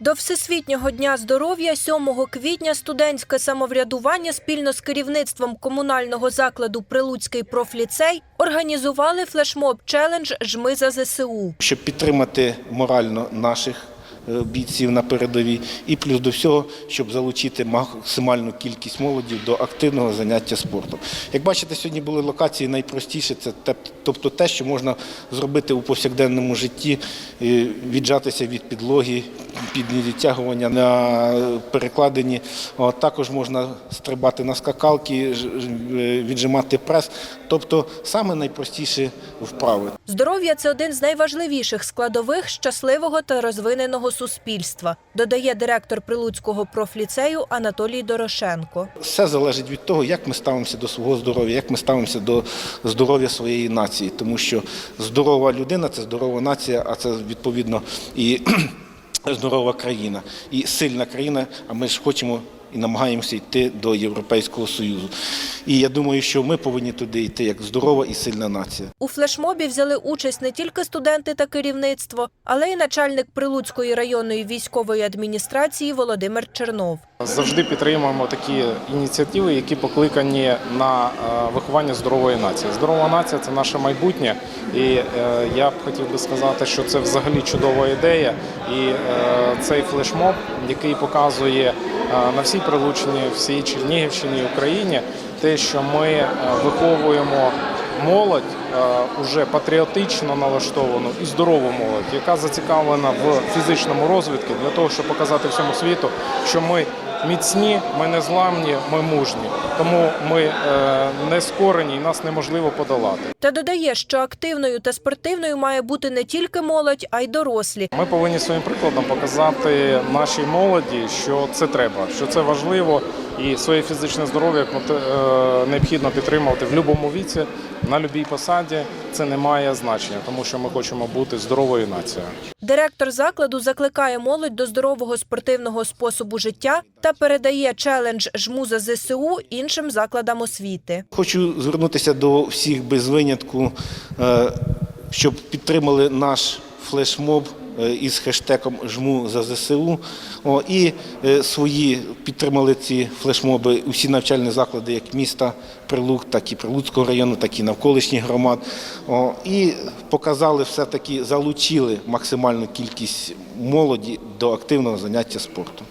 До Всесвітнього дня здоров'я 7 квітня студентське самоврядування спільно з керівництвом комунального закладу Прилуцький профліцей організували флешмоб челендж Жми за ЗСУ. щоб підтримати морально наших бійців на передовій, і плюс до всього, щоб залучити максимальну кількість молоді до активного заняття спортом. Як бачите, сьогодні були локації найпростіші, це тобто те, що можна зробити у повсякденному житті, е, віджатися від підлоги, підтягування на перекладині. Також можна стрибати на скакалки, е, віджимати прес, тобто саме найпростіші вправи. Здоров'я це один з найважливіших складових щасливого та розвиненого суспільства, додає директор Прилуцького профліцею Анатолій Дорошенко. Все залежить від того, як ми ставимося до свого здоров'я, як ми ставимося до здоров'я своєї нації, тому що здорова людина це здорова нація, а це відповідно і здорова країна, і сильна країна. А ми ж хочемо і намагаємося йти до Європейського Союзу. І я думаю, що ми повинні туди йти як здорова і сильна нація. У флешмобі взяли участь не тільки студенти та керівництво, але й начальник Прилуцької районної військової адміністрації Володимир Чернов. Завжди підтримуємо такі ініціативи, які покликані на е, виховання здорової нації. Здорова нація це наше майбутнє, і е, я б хотів би сказати, що це взагалі чудова ідея. І е, цей флешмоб, який показує на всій Прилучині, всій Чернігівщині, Україні, те, що ми е, виховуємо молодь е, уже патріотично налаштовану і здорову молодь, яка зацікавлена в фізичному розвитку для того, щоб показати всьому світу, що ми міцні, ми незламні, ми мужні. Тому ми е, не скорені і нас неможливо подолати. Та додає, що активною та спортивною має бути не тільки молодь, а й дорослі. Ми повинні своїм прикладом показати нашій молоді, що це треба, що це важливо, і своє фізичне здоров'я е, необхідно підтримувати в будь-якому віці, на будь-якій посаді. Це не має значення, тому що ми хочемо бути здоровою нацією. Директор закладу закликає молодь до здорового спортивного способу життя та передає челендж жму за ЗСУ іншим закладам освіти. Хочу звернутися до всіх без винятку, е, щоб підтримали наш флешмоб е, із хештегом Жму за ЗСУ. І е, свої підтримали ці флешмоби усі навчальні заклади, як міста Прилук, так і Прилуцького району, так і навколишніх громад. І показали все-таки, залучили максимальну кількість молоді до активного заняття спортом.